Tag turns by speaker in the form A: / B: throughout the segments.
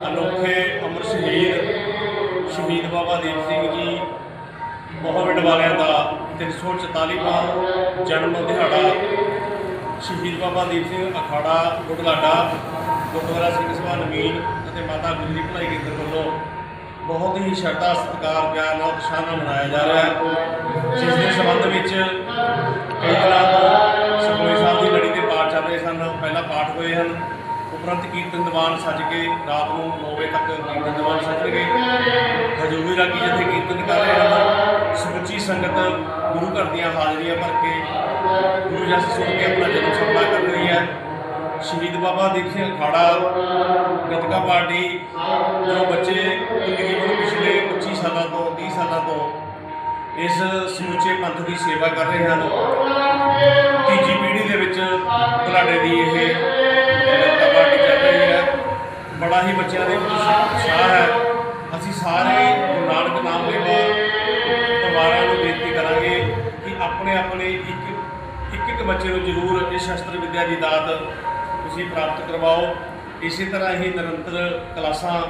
A: ਅਨੋਖੇ ਅਮਰ ਸ਼ਹੀਦ ਸ਼ਹੀਦ ਬਾਬਾ ਦੀਪ ਸਿੰਘ ਜੀ ਮੋਹਮਡ ਵਾਲਿਆਂ ਦਾ 344ਵਾਂ ਜਨਮ ਦਿਹਾੜਾ, ਸ਼ਹੀਦ ਬਾਬਾ ਦੀਪ ਸਿੰਘ ਅਖਾੜਾ ਗੁਟਲਾਡਾ ਗੁਰਦੁਆਰਾ ਸਿੰਘ ਸਭਾ ਨਵੀਨ ਅਤੇ ਮਾਤਾ ਗੁਜਰੀ ਭਲਾਈ ਕੇਂਦਰ ਵੱਲੋਂ ਬਹੁਤ ਹੀ ਸ਼ਰਧਾ, ਸਤਿਕਾਰ, ਪਿਆਰ ਨਾਲ ਉਤਸ਼ਾਹ ਨਾਲ ਮਨਾਇਆ ਜਾ ਰਿਹਾ ਹੈ। ਜਿਸ ਦੇ ਸੰਬੰਧ ਵਿੱਚ ਕਈ ਦਿਨਾਂ ਤੋਂ ਸੁਖਮਨੀ ਸਾਹਿਬ ਦੀ ਲੜੀ ਦੇ ਪਾਠ ਚੱਲ ਰਹੇ ਸਨ। ਪਹਿਲਾਂ ਪਾਠ ਹੋਏ ਹਨ। ਉਪਰੰਤ ਕੀਰਤਨ ਦੀਵਾਨ ਸੱਜ ਕੇ ਰਾਤ ਨੂੰ 9 ਵਜੇ ਤੱਕ ਕੀਰਤਨ ਦੀਵਾਨ ਸੱਜਣਗੇ ਹਜੂਰੀ ਰਾਗੀ ਜਿੱਥੇ ਕੀਰਤਨ ਕਰ ਰਹੇ ਹਨ। ਸਮੁੱਚੀ ਸੰਗਤ ਗੁਰੂ ਘਰ ਦੀਆਂ ਹਾਜ਼ਰੀਆਂ ਭਰ ਕੇ ਗੁਰੂ ਜਸ ਸੁਣ ਕੇ ਆਪਣਾ ਜਨਮ ਸਫਲਾ ਕਰ ਰਹੀ ਹੈ। ਸ਼ਹੀਦ ਬਾਬਾ ਦੀਪ ਸਿੰਘ ਅਖਾੜਾ, ਗਤਕਾ ਪਾਰਟੀ ਜੋ ਬੱਚੇ ਤਕਰੀਬਨ ਪਿਛਲੇ 25 ਸਾਲਾਂ ਤੋਂ 30 ਸਾਲਾਂ ਤੋਂ ਇਸ ਸਮੁੱਚੇ ਪੰਥ ਦੀ ਸੇਵਾ ਕਰ ਰਹੇ ਹਨ। ਤੀਜੀ ਪੀੜ੍ਹੀ ਦੇ ਵਿੱਚ ਤੁਹਾਡੇ ਦੀ ਇਹ ਬੜਾ ਹੀ ਬੱਚਿਆਂ ਦੇ ਵਿੱਚ ਉਤਸ਼ਾਹ ਹੈ। ਅਸੀਂ ਸਾਰੇ ਗੁਰੂ ਨਾਨਕ ਨਾਮ ਲੈਵਾ ਪਰਿਵਾਰਾਂ ਨੂੰ ਬੇਨਤੀ ਕਰਾਂਗੇ ਕਿ ਆਪਣੇ ਆਪਣੇ ਇੱਕ ਇੱਕ ਇੱਕ ਬੱਚੇ ਨੂੰ ਜ਼ਰੂਰ ਇਹ ਸ਼ਸਤਰ ਵਿੱਦਿਆ ਦੀ ਦਾਤ ਤੁਸੀਂ ਪ੍ਰਾਪਤ ਕਰਵਾਓ। ਇਸੇ ਤਰ੍ਹਾਂ ਹੀ ਨਿਰੰਤਰ ਕਲਾਸਾਂ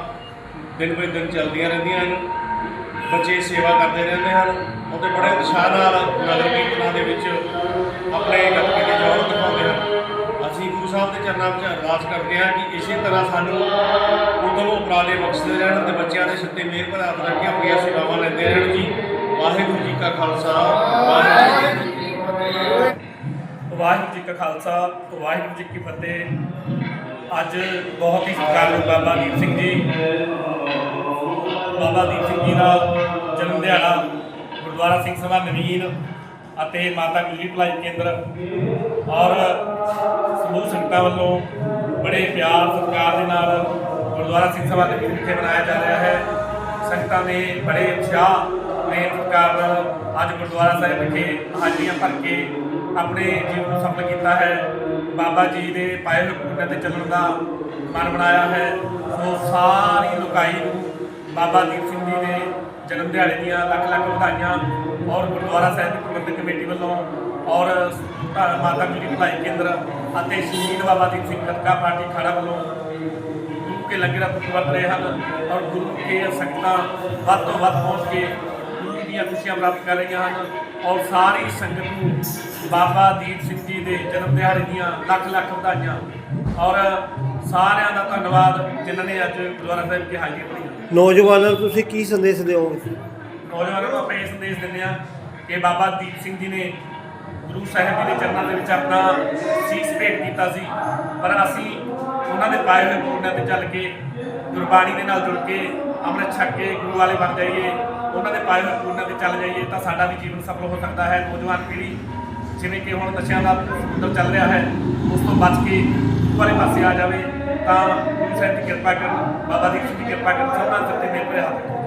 A: ਦਿਨ ਬੇ ਦਿਨ ਚੱਲਦੀਆਂ ਰਹਿੰਦੀਆਂ ਹਨ। ਬੱਚੇ ਸੇਵਾ ਕਰਦੇ ਰਹਿੰਦੇ ਹਨ। ਅਤੇ ਬੜੇ ਉਤਸ਼ਾਹ ਨਾਲ ਨਗਰ ਕੀਰਤਨਾਂ ਦੇ ਵਿੱਚ ਆਪਣੇ ਗੱਤਕੇ ਦੇ ਜੋਰ ਦਿਖਾਉਂਦੇ ਹਨ। ਸਾਹਿਬ ਦੇ ਚਰਨਾਂ ਵਿੱਚ ਅਰਦਾਸ ਕਰਦੇ ਹਾਂ ਕਿ ਇਸੇ ਤਰ੍ਹਾਂ ਸਾਨੂੰ ਉਦਮ ਉਪਰਾਲੇ ਬਖਸ਼ਦੇ ਰਹਿਣ ਤੇ ਬੱਚਿਆਂ ਦੇ ਸਿਰ ਤੇ ਮਿਹਰ ਭਰਾ ਹੱਥ ਰੱਖ ਕੇ ਆਪਣੀਆਂ ਸੇਵਾਵਾਂ ਲੈਂਦੇ ਰਹਿਣ ਜੀ। ਵਾਹਿਗੁਰੂ ਜੀ ਕਾ ਖਾਲਸਾ, ਵਾਹਿਗੁਰੂ ਜੀ ਕੀ ਫਤਿਹ
B: ਵਾਹਿਗੁਰੂ ਜੀ ਕਾ ਖਾਲਸਾ, ਵਾਹਿਗੁਰੂ ਜੀ ਕੀ ਫਤਿਹ। ਅੱਜ ਬਹੁਤ ਹੀ ਸਤਿਕਾਰਯੋਗ ਬਾਬਾ ਦੀਪ ਸਿੰਘ ਜੀ। ਬਾਬਾ ਦੀਪ ਸਿੰਘ ਜੀ ਦਾ ਜਨਮ ਦਿਹਾੜਾ ਗੁਰਦੁਆਰਾ ਸਿੰਘ ਸਭਾ ਨਵੀਨ ਅਤੇ ਮਾਤਾ ਗੁਜਰੀ ਭਲਾਈ ਕੇਂਦਰ ਔਰ ਸਮੂਹ ਸੰਗਤਾਂ ਵੱਲੋਂ ਬੜੇ ਪਿਆਰ, ਸਤਿਕਾਰ ਦੇ ਨਾਲ ਗੁਰਦੁਆਰਾ ਸਿੰਘ ਸਭਾ ਦੇ ਵਿਖੇ ਮਨਾਇਆ ਜਾ ਰਿਹਾ ਹੈ। ਸੰਗਤਾਂ ਨੇ ਬੜੇ ਉਤਸ਼ਾਹ ਪ੍ਰੇਮ ਸਤਿਕਾਰ ਨਾਲ ਅੱਜ ਗੁਰਦੁਆਰਾ ਸਾਹਿਬ ਵਿਖੇ ਹਾਜ਼ਰੀਆਂ ਭਰ ਕੇ ਆਪਣੇ ਜੀਵਨ ਨੂੰ ਸਫਲ ਕੀਤਾ ਹੈ। ਬਾਬਾ ਜੀ ਦੇ ਪਾਏ ਹੋਏ ਪੁੰਨ ਤੇ ਚੱਲਣ ਦਾ ਮਨ ਬਣਾਇਆ ਹੈ। ਸੋ ਸਾਰੀ ਲੋਕਾਈ ਨੂੰ ਬਾਬਾ ਦੀਪ ਸਿੰਘ ਜੀ ਦੇ ਜਨਮ ਦਿਹਾੜੇ ਦੀਆਂ ਲੱਖ ਲੱਖ ਵਧਾਈਆਂ ਔਰ ਗੁਰਦੁਆਰਾ ਸਾਹਿਬ ਦੀ ਪ੍ਰਬੰਧਕ ਕਮੇਟੀ ਵੱਲੋਂ ਔਰ ਮਾਤਾ ਗੁਜਰੀ ਭਲਾਈ ਕੇਂਦਰ ਅਤੇ ਸ਼ਹੀਦ ਬਾਬਾ ਦੀਪ ਸਿੰਘ ਗੱਤਕਾ ਪਾਰਟੀ ਖਾੜਾ ਵੱਲੋਂ ਗੁਰੂ ਕੇ ਲੰਗਰ ਵਰਤ ਰਹੇ ਹਨ ਔਰ ਗੁਰੂ ਕੇ ਸੰਗਤਾਂ ਵੱਧ ਤੋਂ ਵੱਧ ਪਹੁੰਚ ਕੇ ਗੁਰੂ ਦੀਆਂ ਖੁਸ਼ੀਆਂ ਪ੍ਰਾਪਤ ਕਰ ਰਹੀਆਂ ਹਨ ਔਰ ਸਾਰੀ ਸੰਗਤ ਨੂੰ ਬਾਬਾ ਦੀਪ ਸਿੰਘ ਜੀ ਦੇ ਜਨਮ ਦਿਹਾੜੇ ਦੀਆਂ ਲੱਖ ਲੱਖ ਵਧਾਈਆਂ ਔਰ ਸਾਰਿਆਂ ਦਾ ਧੰਨਵਾਦ ਜਿਨ੍ਹਾਂ ਨੇ ਅੱਜ ਗੁਰਦੁਆਰਾ ਸਾਹਿਬ ਦੀ ਹਾਜ਼ਰੀ
C: ਨੌਜਵਾਨਾਂ ਨੂੰ ਤੁਸੀਂ ਕੀ ਸੰਦੇਸ਼ ਦਿਓਗੇ?
B: ਨੌਜਵਾਨਾਂ ਨੂੰ ਆਪਾਂ ਇਹ ਸੰਦੇਸ਼ ਦਿੰਦੇ ਆ ਕਿ ਬਾਬਾ ਦੀਪ ਸਿੰਘ ਜੀ ਨੇ ਗੁਰੂ ਸਾਹਿਬ ਜੀ ਦੇ ਚਰਨਾਂ ਦੇ ਵਿੱਚ ਆਪਣਾ ਸੀਸ ਭੇਟ ਕੀਤਾ ਸੀ। ਪਰ ਅਸੀਂ ਉਹਨਾਂ ਦੇ ਪਾਏ ਹੋਏ ਪੁੰਨਾਂ ਤੇ ਚੱਲ ਕੇ, ਗੁਰਬਾਣੀ ਦੇ ਨਾਲ ਜੁੜ ਕੇ, ਅੰਮ੍ਰਿਤ ਛਕ ਕੇ ਗੁਰੂ ਵਾਲੇ ਬਣ ਜਾਈਏ, ਉਹਨਾਂ ਦੇ ਪਾਏ ਹੋਏ ਪੁੰਨਾਂ ਤੇ ਚੱਲ ਜਾਈਏ ਤਾਂ ਸਾਡਾ ਵੀ ਜੀਵਨ ਸਫਲ ਹੋ ਸਕਦਾ ਹੈ। ਨੌਜਵਾਨ ਪੀੜ੍ਹੀ ਜਿਵੇਂ ਕਿ ਹੁਣ ਨਸ਼ਿਆਂ ਦਾ ਸਮੁੰਦਰ ਚੱਲ ਰਿਹਾ ਹੈ, ਉਸ ਤੋਂ ਬਚ ਕੇ ਗੁਰੂ ਵਾਲੇ ਪਾਸੇ ਆ ਜਾਵੇ। ਤਾਂ ਗੁਰੂ ਸਾਹਿਬ ਦੀ ਕਿਰਪਾ ਕਰਨ, ਬਾਬਾ ਦੀਪ ਸਿੰਘ ਦੀ ਕਿਰਪਾ ਕਰਨ ਸਭਨਾਂ ਦੇ ਉੱਤੇ ਮੇਰੇ ਹੱਥ